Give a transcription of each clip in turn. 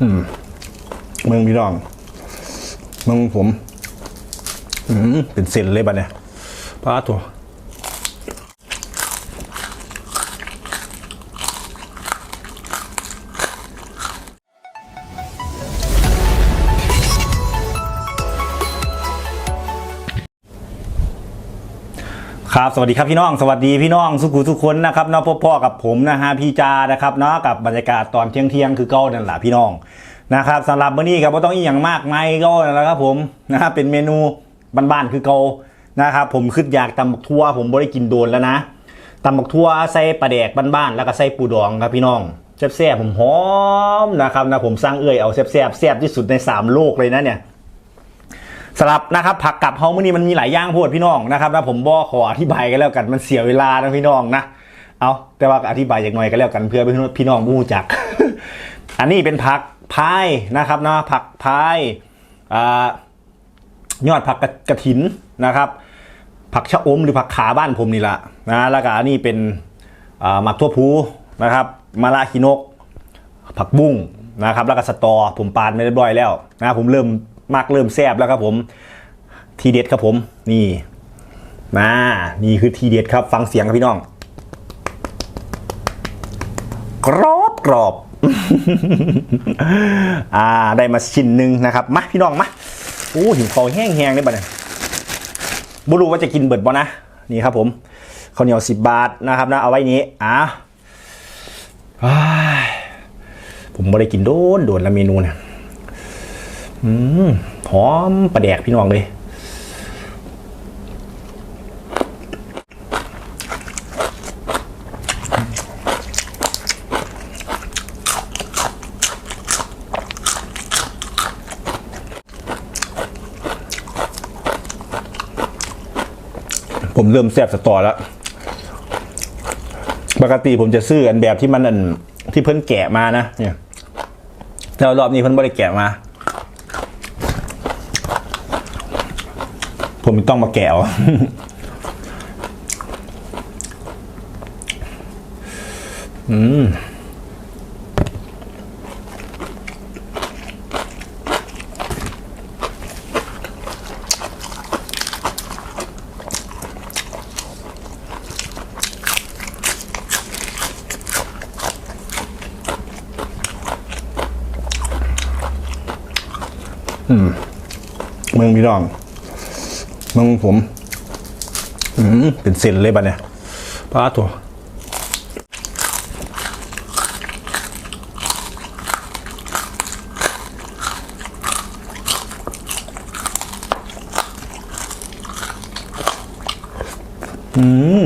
อืมเมืองพี่น้องเมืองผม อืมเป็นเส้นเลยบ้านเนี่ยป้าตัว ครับสวัสดีครับพี่น้องสวัสดีพี่น้องสุขุทุกคนนะครับเนาะพ่อๆกับผมนะฮะพี่จานะครับเนาะกับบรรยากาศตอนเที่ยงเที่ยงคือเก้านั่นแหละพี่น้องนะครับสำหรับมื้อนี้ครับไม่ต้องอีกอย่งมากไม่ก็แล้วครับผมนะครับเป็นเมนูบ้านๆคือเกานะครับผมขึ้นอยากตำบักทั่ว ผมบ่ได้กินโดนแล้วนะตำบักทั่วใส่ปลาแดกบ้านๆแล้วก็ใส่ปูดองครับพี่น้องแซ่บๆผมหอมนะครับนะผมสร้างเอื้อยเอาแซ่บๆแซ่บที่สุดในสามโลกเลยนะเนี่ย สำหรับนะครับผักกับเฮามื่อนี้มันมีหลายอย่างโพดพี่น้องนะครับนะผมบอกขออธิบายกันแล้วกันมันเสียเวลานะพี่น้องนะเอาแต่ว่าอธิบายอย่างหน่อยก็แล้วกันเพื่อพี่น้องผู้จัก อันนี้เป็นผักพายนะครับนะผักพายอ่ยอดผักกระถินนะครับ ผักชะอมหรือผักขาบ้านผมนี่แหละนะแล้วก็อันนี้เป็นหมักทั่วพูนะครับมะระขีนก ผักบุ้งนะครับ แล้วก็สตอผมปาดไม่เรียบร้อยแล้วนะผมเริ่ม มากเริ่มแซบแล้วครับผม ทีเด็ดครับผม นี่นะนี่คือทีเด็ดครับ ฟังเสียงครับพี่น้อง กรอบกรอบอ่าได้มาชิ้นหนึ่งนะครับมาพี่น้องมาโอ้หิวคอแห้งๆเลยบัดเนี่ยบุรู้ว่าจะกินเบิดบ่นะนี่ครับผมข้าวเหนียวสิบบาทนะครับนะเอาไว้นี้อะอ้าผมไม่ได้กินโดนโดนละเมนูเนี่ย อืมหอมประแดกพี่น้องเลยผมเริ่มแซ่บสตอแล้ว ปกติผมจะซื้ออันแบบที่มันอันที่เพิ่นแกะมานะ เนี่ย แต่รอบนี้เพิ่นไม่ได้แกะมา ผมต้องมาแกะเอาอืมเมืองพี่น้อง มึงผม อืมเป็นเส้นเลยบ้านเนี่ยป้าตัว อืม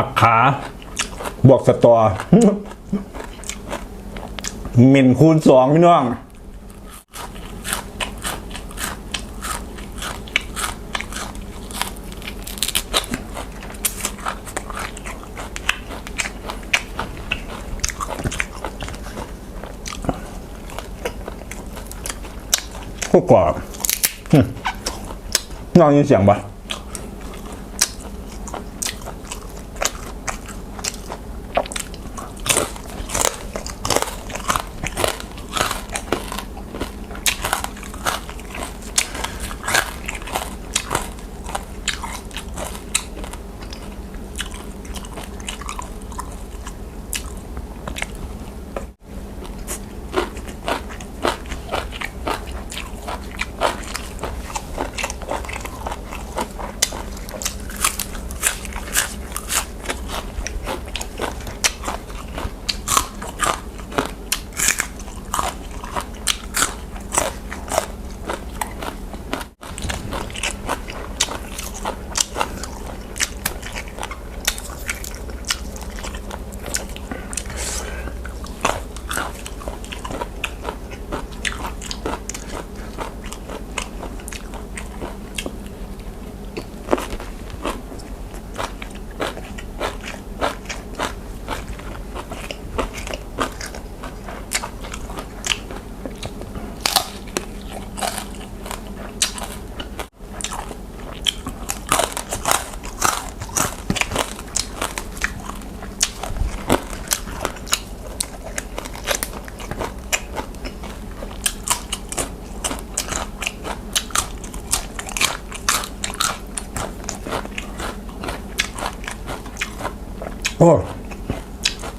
ผักขา บวกสตอเหม็นคูณสองพี่น้องก็กรอบน้องยินเสียงปะ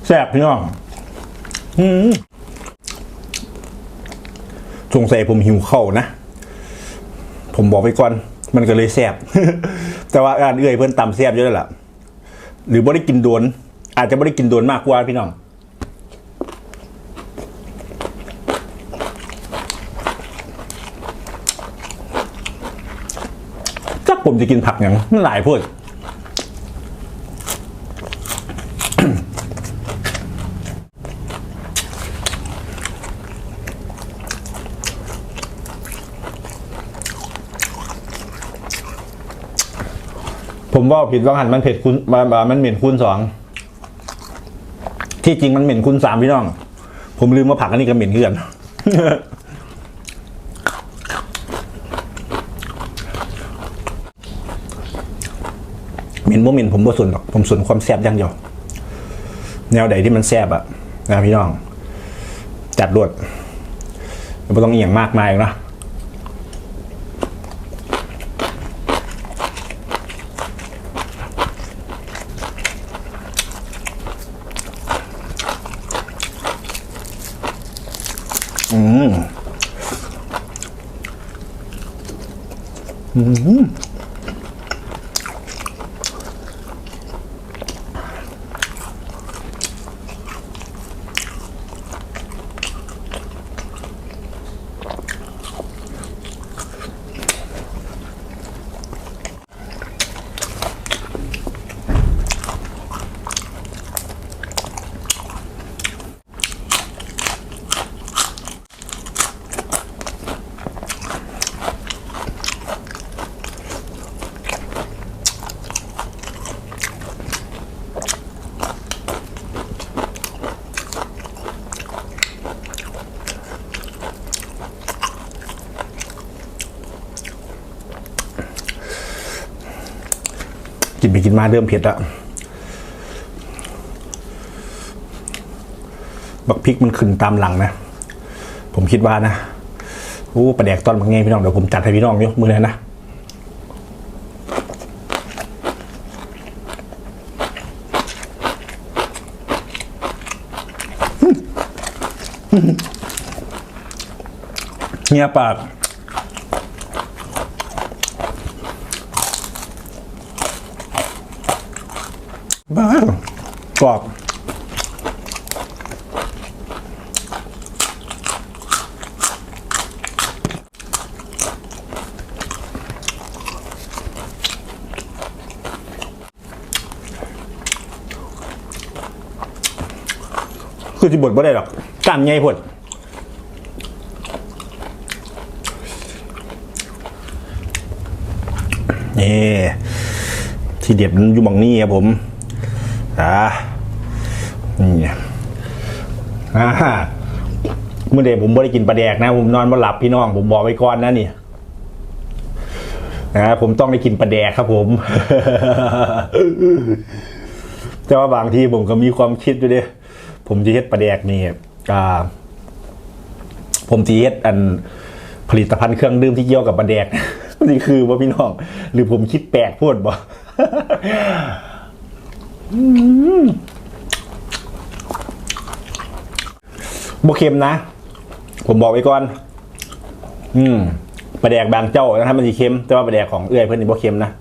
แซ่บพี่น้องอืมสงสัยผมหิวข้าวนะ ผมบอกไปก่อน มันก็เลยแซ่บแต่ว่าอ่านเอื่อยเพื่อนตำแซ่บเยอะแล้วล่ะ หรือบ่ได้กินโดน อาจจะไม่ได้กินโดนมากกว่าพี่น้องจักผมจะกินผักอย่างมันหลายพูด ผมว่าผิดว่าหันมันเผ็ดคูณมามามันเหม็นคูณสองที่จริงมันเหม็นคูณสามพี่น้อง ผมลืมว่าผักอันนี้ก็เหม็นเกือนเหม็นบ่เหม็นผมบ่สนหรอกผมสนความแซ่บอย่างเดียวแนวใดที่มันแซ่บอะนะพี่น้อง จัดรวดไม่ต้องเอียงมากมายนะ อืมอืม กินไปกินมาเริ่มเผ็ดอะบักพริกมันขึ้นตามหลังนะ ผมคิดว่านะโอ้ประแดกตอนบางไงพี่น้องเดี๋ยวผมจัดให้พี่น้องยกมือเลยนะเงียปาก กรอบคือที่บดบ่ได้หรอกกล้ามใหญ่พดนี่ที่เด็ดอยู่บังนี่ครับผม อ่านี่อ่าเมื่อเดผมไม่ได้กินปลาแดกนะ ผมนอนมาหลับพี่น้อง ผมบอกไว้ก่อนนะนี่นะผมต้องได้กินปลาแดกครับ ผม แต่ว่าบางทีผมก็มีความคิดอยู่เด้ผมจะเฮ็ดปลาแดกนี่อ่า ผมจะเฮ็ดอันผลิตภัณฑ์เครื่องดื่มที่เกี่ยวกับปลาแดกนี่คือว่าพี่น้อง หรือผมคิดแปลกพูดบ่ บเค็มนะ ผมบอกไว้ก่อน อืมปลาแดกบางเจ้านะครับมันสีเค็ม แต่ว่าปลาแดกของเอื้อยเพื่อนนี่บเค็มนะ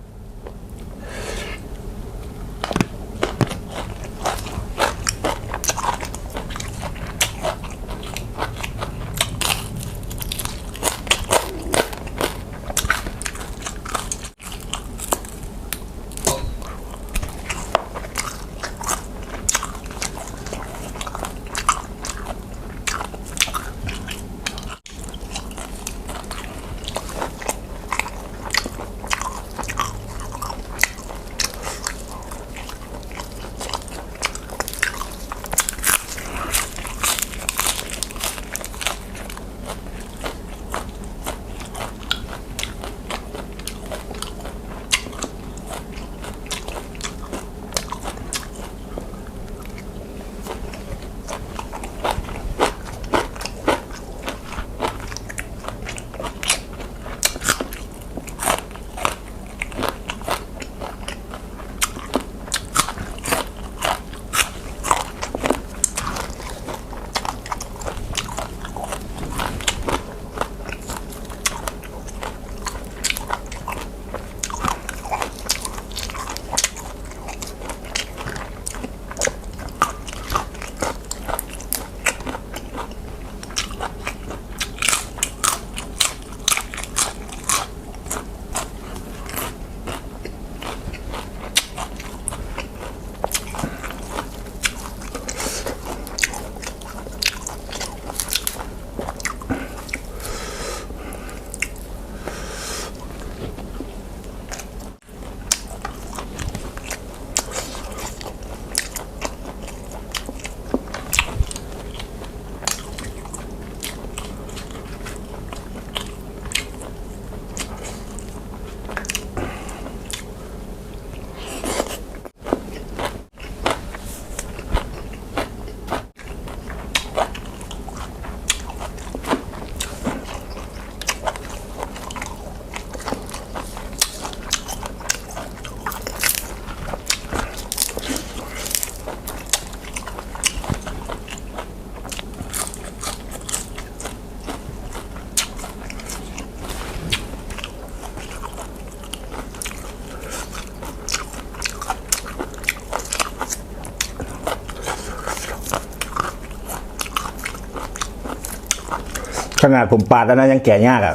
นาดผมปาดแล้วนะยังแก่ยากอะ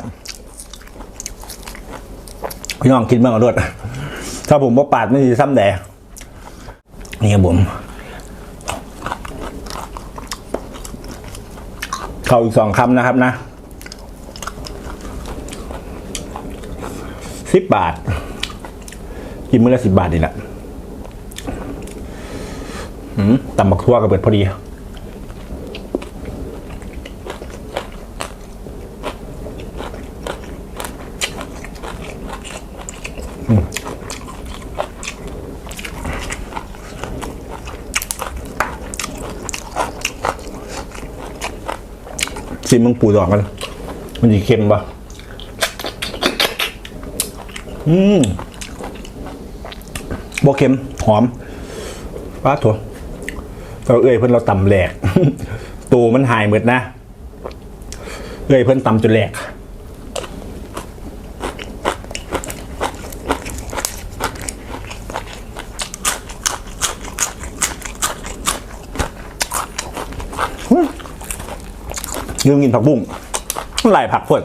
พี่น้องคิดเมื่อกันด้วยถ้าผมว่าปาดไม่ดีซ้ำแดนี่ครับผมเข้าอีกสองคำนะครับนะสิบบาท กินมื้อละสิบบาทนี่แหละอืมตำบักทั่วกับเบิดพอดี ชิมมังปูดอกกัน มันดีเค็มปะอืมบเค็ม หอมป้าถั่วเราเอ้ยเพื่อนเราตำแหลก ตูมันหายหมดนะ เอ้ยเพื่อนตำจนแหลก ยืมกินผักบุ้งหลายผักเพื่อน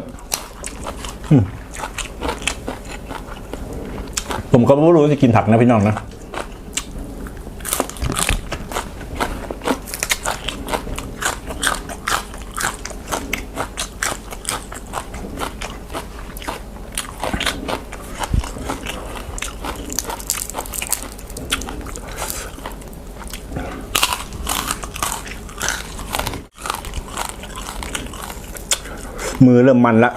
ผมก็ไม่รู้จะกินผักนะพี่น้องนะ มือเริ่มมันละ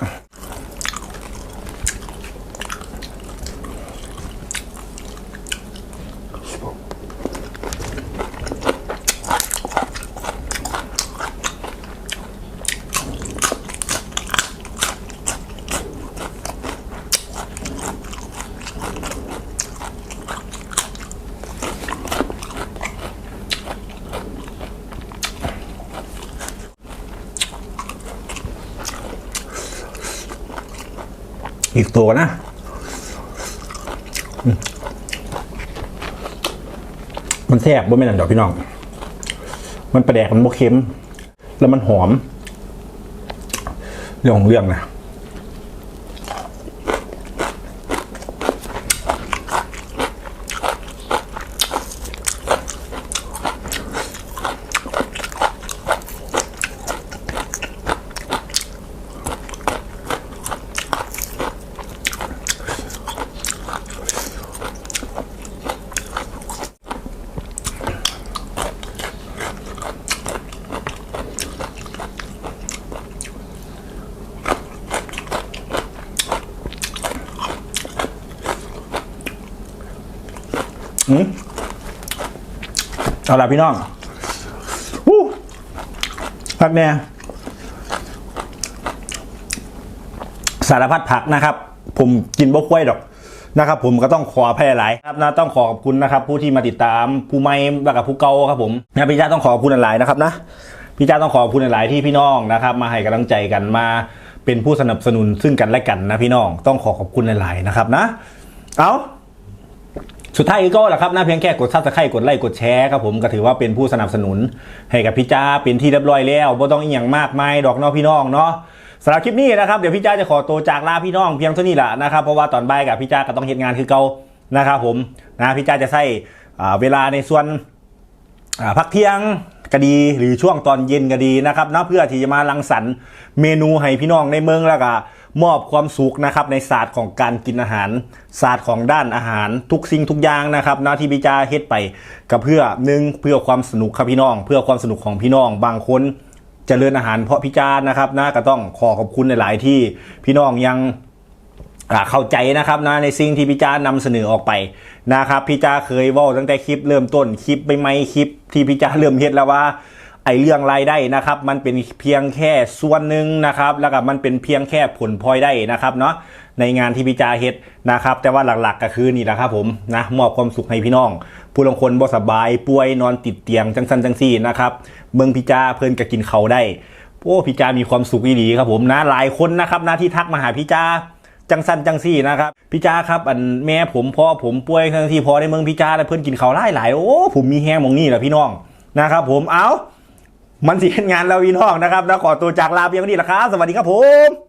อีกตัวนะมมันแซ่บบ่แม่นันดอกพี่น้อง มันประแดกมันบ่เค็ม แล้วมันหอม เรื่องของเรื่องนะ อืมเอาละพี่น้องอู้ผักเนี่ยสารพัดผักนะครับ ผมกินบ่ค่อยดอกนะครับ ผมก็ต้องขออภัยหลายครับนะต้องขอขอบคุณนะครับ ผู้ที่มาติดตามผู้ไม่แลกับผู้เก่าครับผมนะพี่จ้าต้องขอขอบคุณหลายนะครับนะพี่จ้าต้องขอขอบคุณหลายที่พี่น้องนะครับ มาให้กำลังใจกันมาเป็นผู้สนับสนุนซึ่งกันและกันนะพี่น้องต้องขอขอบคุณหลายๆนะครับนะ เอา สุดท้ายก็แหละครับนะเพียงแค่กดซับสไครต์กดไลค์กดแชร์ครับผมก็ถือว่าเป็นผู้สนับสนุน ให้กับพี่จ้าเป็นที่เรียบร้อยแล้วไม่ต้องอีกอย่างมากมายดอกเนอกพี่น้องเนาะสำหรับคลิปนี้นะครับเดี๋ยวพี่จ้าจะขอตัวจากลาพี่น้องเพียงเท่านี้แหละนะครับเพราะว่าตอนบ่ายกับพี่จ้าก็ต้องเฮ็ดงานคือเก่านะครับผมนะพี่จ้าจะใช้อ่เวลาในส่วนพักเที่ยงก็ดีหรือช่วงตอนเย็นก็ดีนะครับนะเพื่อที่จะมารังสรรค์เมนูให้พี่น้องในเมืองแล้วก็ มอบความสุขนะครับในศาสตร์ของการกินอาหาร ศาสตร์ของด้านอาหารทุกสิ่งทุกอย่างนะครับนะที่พี่จาเฮ็ดไปก็เพื่อหนึ่งเพื่อความสนุกครับพี่น้อง เพื่อความสนุกของพี่น้องบางคนเจริญอาหารเพราะพิจารนะครับนะก็ต้องขอขอบคุณหลายๆที่พี่น้องยังเข้าใจนะครับนะในสิ่งที่พี่จ้านำเสนอออกไปนะครับพี่จ้าเคยว่าตั้งแต่คลิปเริ่มต้นคลิปไปไม่คลิปที่พี่จ้าเริ่มเฮ็ดแล้วว่า อ้เรื่องรายได้นะครับ มันเป็นเพียงแค่ส่วนหนึ่งนะครับ แล้วก็มันเป็นเพียงแค่ผลพลอยได้นะครับเนาะในงานที่พี่จ้าเฮ็ดนะครับ แต่ว่าหลักๆก็คือนี่แหละครับผมนะมอบความสุขให้พี่น้อง ผู้ลงคนบ่สบาย ป่วยนอนติดเตียงจังสันจังซี่นะครับเมืองพี่จ้าเพิ่นก็กินเขาได้โอ้พี่จ้ามีความสุขอีหลีครับผมนะหลายคนนะครับนะที่ทักมาหาพี่จ้าจังสันจังซี่นะครับพี่จ้าครับอันแม่ผมพ่อผมป่วยทั้งที่พอในเมืองพี่จ้าแล้วเพื่อนกินข้าวหลายหลายโอ้ผมมีแห้งมองนี่แหละพี่น้องนะครับผมเอา มันสิเห็นงานเราอีนองนะครับแล้วขอตัวจากลาเพียงเท่นี้ละครับ สวัสดีครับผม